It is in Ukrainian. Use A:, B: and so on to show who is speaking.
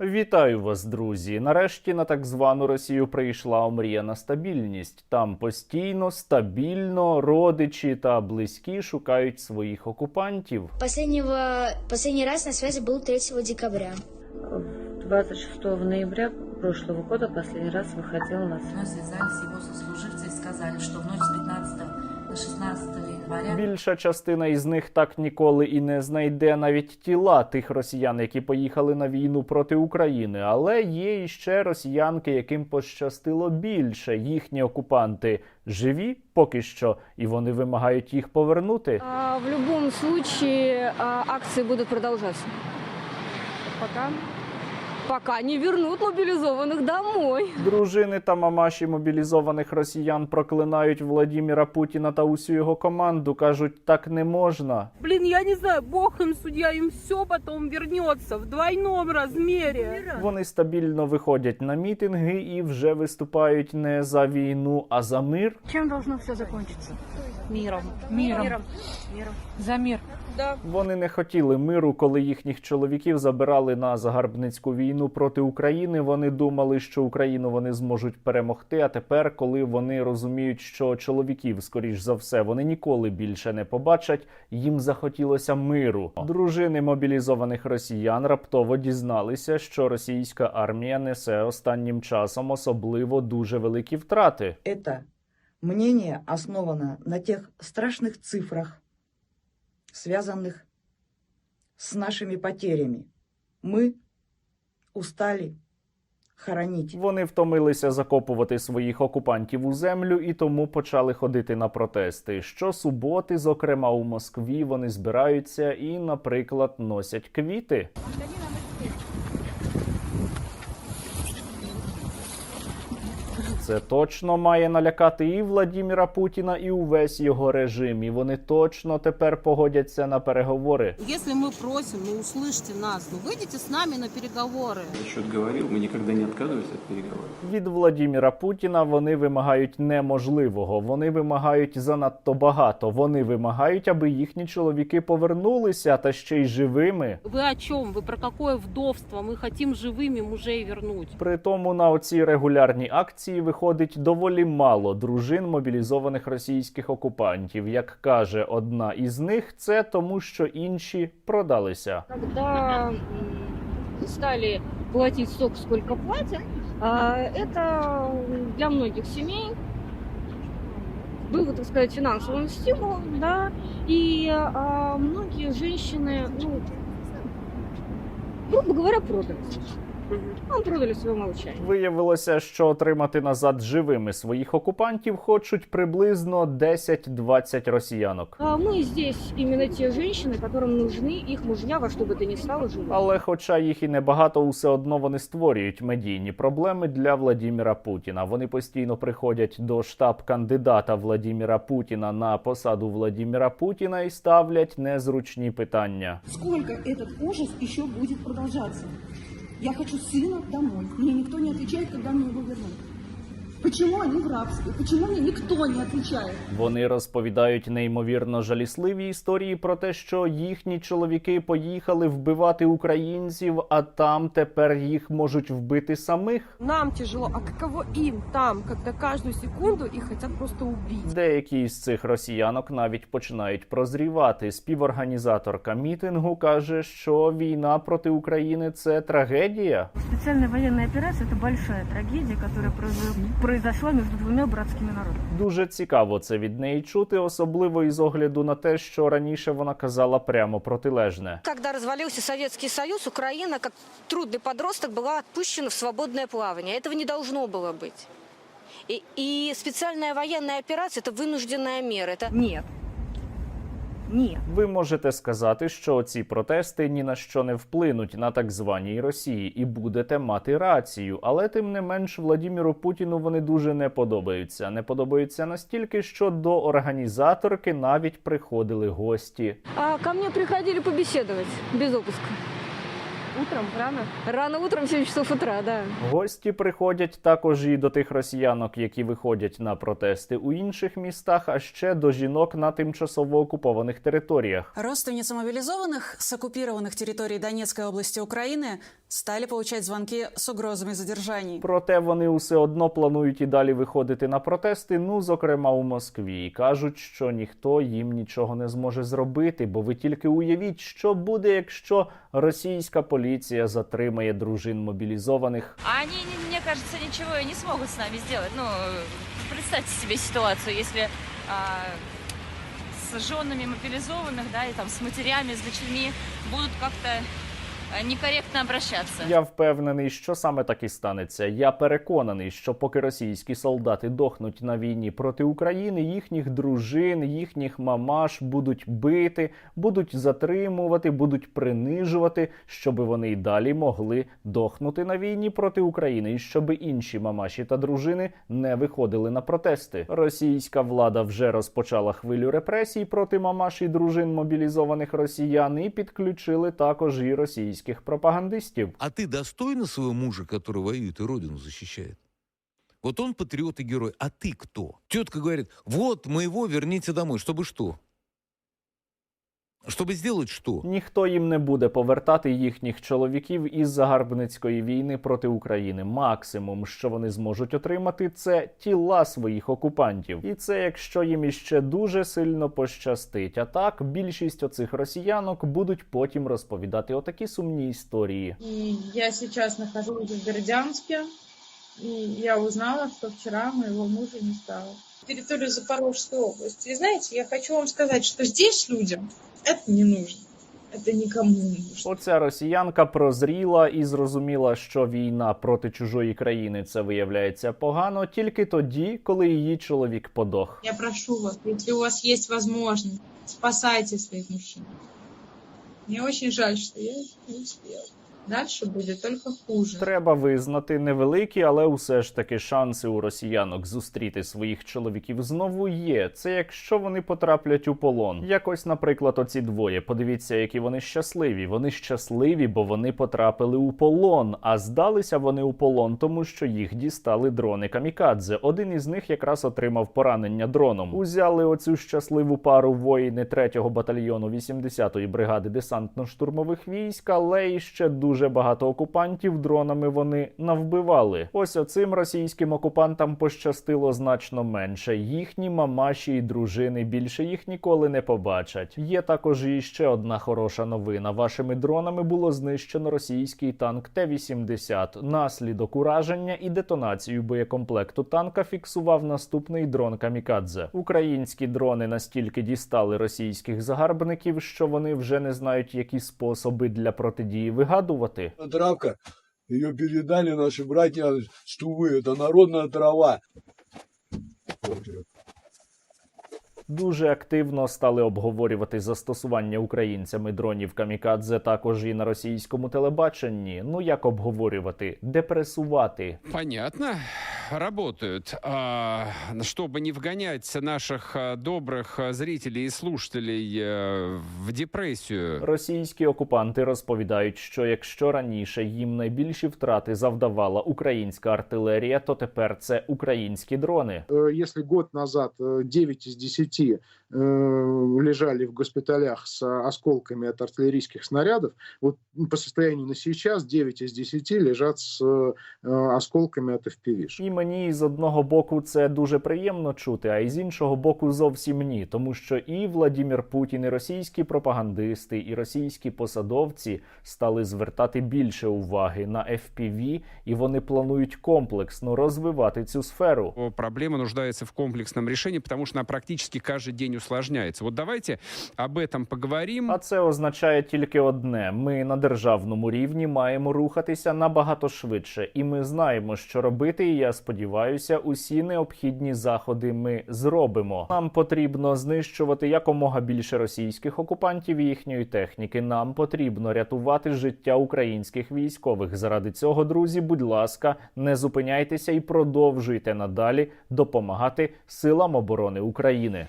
A: Вітаю вас, друзі! Нарешті на так звану Росію прийшла омріяна стабільність. Там постійно, стабільно родичі та близькі шукають своїх окупантів.
B: Последнего, последний раз на связи був 3 декабря.
C: 26 ноября прошлого года последний раз выходил на
D: Мы связались его сослуживцы и сказали, что в ночь с 15 на 16 января
A: Більша частина із них так ніколи і не знайде навіть тіла тих росіян, які поїхали на війну проти України. Але є іще росіянки, яким пощастило більше. Їхні окупанти живі поки що, і вони вимагають їх повернути.
E: А, В любом случае а, акции будут продолжаться. Пока? Пока не вернут мобилизованных домой.
A: Дружини та мамаші мобілізованих росіян проклинають Владіміра Путіна та усю його команду. кажуть, так не можна.
F: Блин, я не знаю, бог им судья, им все потом вернется в двойном размере.
A: Вони стабільно виходять на мітинги і вже виступають не за війну, а за мир.
E: Чем должно все закончиться?
D: миром, миром, за мир.
A: Вони не хотіли миру, коли їхніх чоловіків забирали на загарбницьку війну проти України. Вони думали, що Україну вони зможуть перемогти. А тепер, коли вони розуміють, що чоловіків, скоріш за все, вони ніколи більше не побачать, їм захотілося миру. Дружини мобілізованих росіян раптово дізналися, що російська армія несе останнім часом особливо дуже великі втрати.
G: Это мнение основано на тех страшных цифрах, связанных с нашими потерями. Мы устали хоронить.
A: Вони втомилися закопувати своїх окупантів у землю і тому почали ходити на протести. Щосуботи, зокрема у Москві, вони збираються і, наприклад, носять квіти. Це точно має налякати і Владіміра Путіна, і увесь його режим. І вони точно тепер погодяться на переговори.
F: Если мы просим, ну услышьте нас, ну выйдите с нами на переговоры.
H: Счет говорил, мы никогда не отказывались от переговоров.
A: Від Владіміра Путіна вони вимагають неможливого. Вони вимагають занадто багато. Вони вимагають, аби їхні чоловіки повернулися та ще й живими.
F: Вы о чем? Вы про какое вдовство? Мы хотим живыми мужей вернуть.
A: При тому на оці регулярні акції виходить доволі мало дружин мобілізованих російських окупантів. Як каже одна із них, це тому, що інші продалися.
E: Когда м, стали платить столько, сколько платят, а, это для многих семей было, так сказать, финансовым стимулом, да, и а, многие женщины, ну, грубо говоря, продались. Ну, продали свое молчание.
A: Виявилося, що отримати назад живими своїх окупантів хочуть приблизно 10-20 росіянок.
E: А мы здесь именно те женщины, которым нужны их мужья во что бы то ни стало живыми.
A: Але, хоча їх і небагато, усе одно вони створюють медійні проблеми для Владіміра Путіна. Вони постійно приходять до штаб кандидата Владіміра Путіна на посаду Владіміра Путіна і ставлять незручні питання.
I: Сколько этот ужас еще будет продолжаться? Я хочу сына домой. Мне никто не отвечает, когда мне его вернут. Почему они в рабстве? Почему мне никто не отвечает?
A: Вони розповідають неймовірно жалісливі історії про те, що їхні чоловіки поїхали вбивати українців, а там тепер їх можуть вбити самих.
F: Нам тяжело, а каково им там, когда каждую секунду их хотят просто убить?
A: Деякі з цих росіянок навіть починають прозрівати. Співорганізаторка мітингу каже, що війна проти України це трагедія.
E: Специальная военная операция – это большая трагедия, которая произо- произошла между двумя братскими народами.
A: Дуже цікаво це від неї чути, особливо із огляду на те, що раніше вона казала прямо протилежне.
J: Когда развалился Советский Союз, Украина, как трудный подросток, была отпущена в свободное плавание. Этого не должно было быть. И, и специальная военная операция – это вынужденная мера. Это
E: Нет. Нет.
A: Ви можете сказати, що ці протести ні на що не вплинуть на так званій Росії, і будете мати рацію. Але тим не менш Владіміру Путіну вони дуже не подобаються. Не подобаються настільки, що до організаторки навіть приходили гості.
E: А ко мені приходили побеседовать без опуска. Утром, рано? Рано утром, 7 часов утра, да.
A: Гості приходять також і до тих росіянок, які виходять на протести у інших містах, а ще до жінок на тимчасово окупованих територіях.
K: Родственницы мобилизованных с оккупированных территорий Донецкой области Украины стали получать звонки с угрозами задержаний.
A: Проте вони усе одно планують і далі виходити на протести. Ну, зокрема, у Москві, і кажуть, що ніхто їм нічого не зможе зробити, бо ви тільки уявіть, що буде, якщо російська поліція затримає дружин мобілізованих.
L: А они, не- мне кажется, ничего не смогут с нами сделать. Ну, представьте себе ситуацию, если а, с женами мобилизованных, да, и там с матерями, с дочерьми будут как-то а, некорректно обращаться.
A: Я впевнений, що саме так і станеться. Я переконаний, що поки російські солдати дохнуть на війні проти України, їхніх дружин, їхніх мамаш будуть бити, будуть затримувати, будуть принижувати, щоб вони й далі могли дохнути на війні проти України, і щоб інші мамаші та дружини не виходили на протести. Російська влада вже розпочала хвилю репресій проти мамаш і дружин мобілізованих росіян і підключили також і російських пропагандистів.
M: А ты достойна своего мужа, который воюет и родину защищает? Вот он патриот и герой, а ты кто? Тетка говорит, вот моего верните домой, чтобы что? Чтобы сделать что?
A: Ніхто їм не буде повертати їхніх чоловіків із загарбницької війни проти України. Максимум, що вони зможуть отримати, це тіла своїх окупантів, і це якщо їм іще дуже сильно пощастить. А так більшість оцих росіянок будуть потім розповідати отакі сумні історії.
N: И я сейчас нахожусь в Бердянске, и я узнала, что вчера моего мужа не стало. Территория Запорожской области. И знаете, я хочу вам сказать, что здесь людям это не нужно. Это никому не нужно.
A: Оця росіянка прозріла і зрозуміла, що війна проти чужої країни це виявляється погано тільки тоді, коли її чоловік подох.
N: Я прошу вас, если у вас есть возможность, спасайте своих мужчин. Мне очень жаль, что я не успела. Дальше будет только хуже.
A: Треба визнати невеликі, але усе ж таки шанси у росіянок зустріти своїх чоловіків знову є. Це якщо вони потраплять у полон. Якось, наприклад, оці двоє. Подивіться, які вони щасливі. Вони щасливі, бо вони потрапили у полон. А здалися вони у полон, тому що їх дістали дрони камікадзе. Один із них якраз отримав поранення дроном. Узяли оцю щасливу пару воїни 3-го батальйону 80-ї бригади десантно-штурмових військ, але і ще дуже багато окупантів дронами вони навбивали. Ось оцим російським окупантам пощастило значно менше. Їхні мамаші і дружини більше їх ніколи не побачать. Є також і ще одна хороша новина. Вашими дронами було знищено російський танк Т-80. Наслідок ураження і детонацію боєкомплекту танка фіксував наступний дрон Камікадзе. Українські дрони настільки дістали російських загарбників, що вони вже не знають, які способи для протидії вигадувати.
O: Травка, ее передали наши братья с Тувы, это народная трава.
A: Дуже активно стали обговорювати застосування українцями дронів камікадзе також і на російському телебаченні. Ну як обговорювати, депресувати.
P: Понятно, работают. А, чтобы не вгонять наших а, добрых а, зрителей и слушателей э, в депрессию.
A: Російські окупанти розповідають, що якщо раніше їм найбільші втрати завдавала українська артилерія, то тепер це українські дрони.
Q: Э, Если год назад э, 9 из 10 э, лежали в госпиталях с осколками от артиллерийских снарядов, вот по состоянию на сейчас 9 из 10 лежат с э, осколками от FPV.
A: І мені з одного боку це дуже приємно чути, а із іншого боку зовсім ні, тому що і Владімір Путін, і російські пропагандисти, і російські посадовці стали звертати більше уваги на FPV, і вони планують комплексно розвивати цю сферу.
P: Проблема нуждается в комплексном решении, потому что она практически каждый день усложняется. Вот давайте об этом поговорим.
A: А це означає тільки одне: ми на державному рівні маємо рухатися набагато швидше, і ми знаємо, що робити. І я сподіваюся, усі необхідні заходи ми зробимо. Нам потрібно знищувати якомога більше російських окупантів і їхньої техніки. Нам потрібно рятувати життя українських військових. Заради цього, друзі, будь ласка, не зупиняйтеся і продовжуйте надалі допомагати силам оборони України.